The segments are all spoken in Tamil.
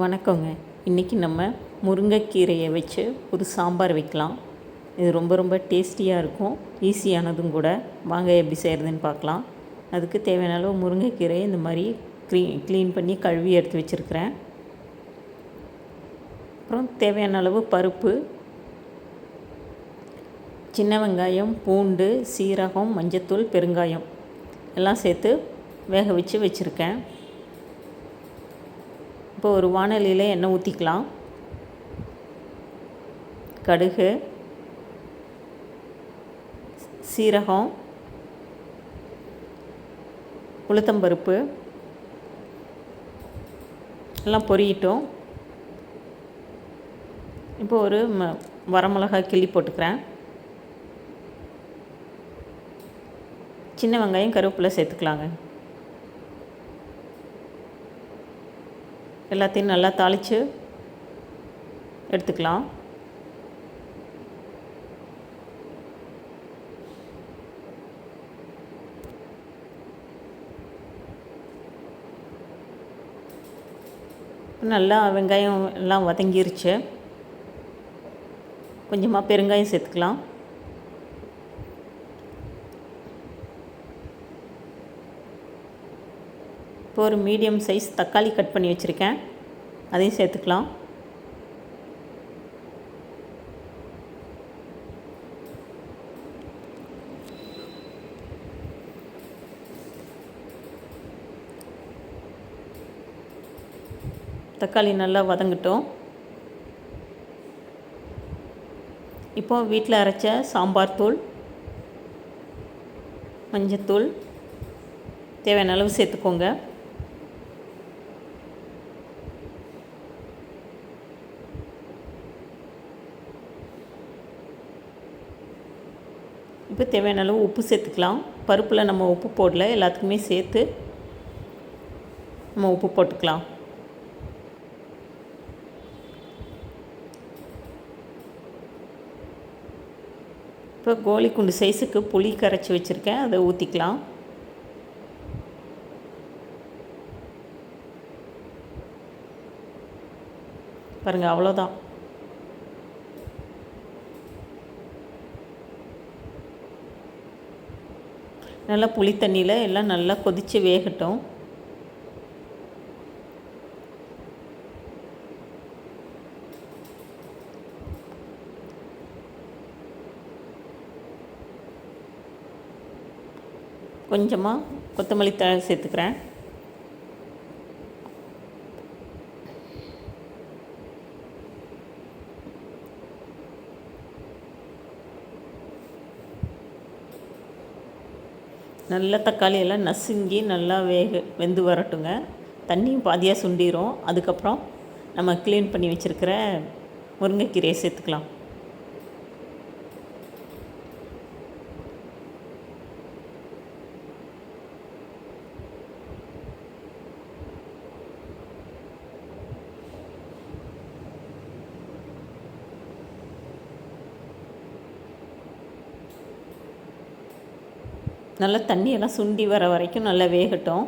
வணக்கங்க. இன்றைக்கி நம்ம முருங்கைக்கீரையை வச்சு ஒரு சாம்பார் வைக்கலாம். இது ரொம்ப ரொம்ப டேஸ்டியாக இருக்கும். ஈஸியானதும் கூட. வாங்க எப்படி செய்கிறதுன்னு பார்க்கலாம். அதுக்கு தேவையான அளவு முருங்கைக்கீரையை இந்த மாதிரி க்ளீன் க்ளீன் பண்ணி கழுவி எடுத்து வச்சுருக்கிறேன். அப்புறம் தேவையான அளவு பருப்பு சின்ன வெங்காயம் பூண்டு சீரகம் மஞ்சத்தூள் பெருங்காயம் எல்லாம் சேர்த்து வேக வச்சு வச்சுருக்கேன். இப்போ ஒரு வானலியில் எண்ணெய் ஊற்றிக்கலாம் கடுகு சீரகம் உளுத்தம்பருப்பு எல்லாம் பொரியட்டும். இப்போ ஒரு ம வரமிளகாய் கிள்ளி போட்டுக்கிறேன். சின்ன வெங்காயம் கருவேப்பிலை சேர்த்துக்கலாங்க. எல்லாத்தையும் நல்லா தாளித்து எடுத்துக்கலாம். நல்லா வெங்காயம் எல்லாம் வதங்கிருச்சு. கொஞ்சமாக பெருங்காயம் சேர்த்துக்கலாம். இப்போ ஒரு மீடியம் சைஸ் தக்காளி கட் பண்ணி வச்சுருக்கேன். அதையும் சேர்த்துக்கலாம். தக்காளி நல்லா வதங்கட்டும். இப்போ வீட்டில் அரைச்ச சாம்பார் தூள் மஞ்சத்தூள் தேவையான அளவு சேர்த்துக்கோங்க. இப்போ தேவையான அளவு உப்பு சேர்த்துக்கலாம். பருப்பில் நம்ம உப்பு போடல எல்லாத்துக்குமே சேர்த்து நம்ம உப்பு போட்டுக்கலாம். இப்போ கோழி குண்டு சைஸுக்கு புளி கரைச்சி வச்சுருக்கேன் அதை ஊற்றிக்கலாம் பாருங்கள் அவ்வளோதான் நல்லா புளி தண்ணியில் எல்லாம் நல்லா கொதித்து வேகட்டும். கொஞ்சமாக கொத்தமல்லி தழை சேர்த்துக்கிறேன். நல்லா தக்காளி எல்லாம் நசுங்கி நல்லா வேக வெந்து வரட்டுங்க. தண்ணியும் பாதியாக சுண்டிரும். அதுக்கப்புறம் நம்ம க்ளீன் பண்ணி வச்சுருக்கிற முருங்கைக்கீரையை சேர்த்துக்கலாம். நல்லா தண்ணியெல்லாம் சுண்டி வர வரைக்கும் நல்லா வேகட்டும்.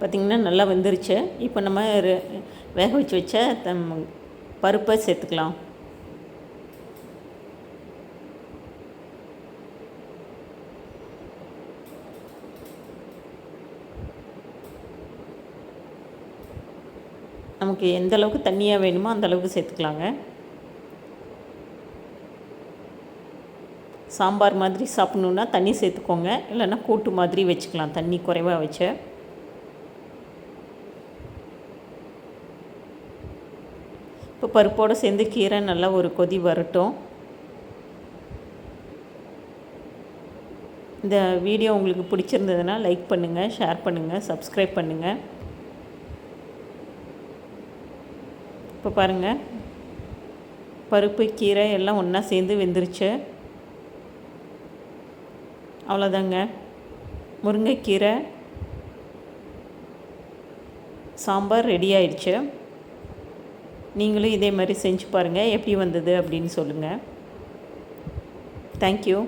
பார்த்திங்கன்னா நல்லா வெந்துருச்சு. இப்போ நம்ம வேக வச்சு வச்ச பருப்பை சேர்த்துக்கலாம். நமக்கு எந்த அளவுக்கு தண்ணியாக வேணுமோ அந்த அளவுக்கு சேர்த்துக்கலாங்க. சாம்பார் மாதிரி சாப்பிட்ணுன்னா தண்ணி சேர்த்துக்கோங்க. இல்லைன்னா கூட்டு மாதிரி வச்சுக்கலாம். தண்ணி குறைவாக வச்ச. இப்போ பருப்போடு சேர்ந்து கீரை நல்லா ஒரு கொதி வரட்டும். இந்த வீடியோ உங்களுக்கு பிடிச்சிருந்ததுன்னா லைக் பண்ணுங்கள் ஷேர் பண்ணுங்கள் சப்ஸ்கிரைப் பண்ணுங்கள் இப்போ பாருங்கள் பருப்பு கீரை எல்லாம் ஒன்றா சேர்ந்து வெந்துருச்சு. அவ்வளோதாங்க முருங்கைக்கீரை சாம்பார் ரெடி ஆயிடுச்சு. நீங்களும் இதே மாதிரி செஞ்சு பாருங்கள் எப்படி வந்தது அப்படின்னு சொல்லுங்கள் தேங்க்யூ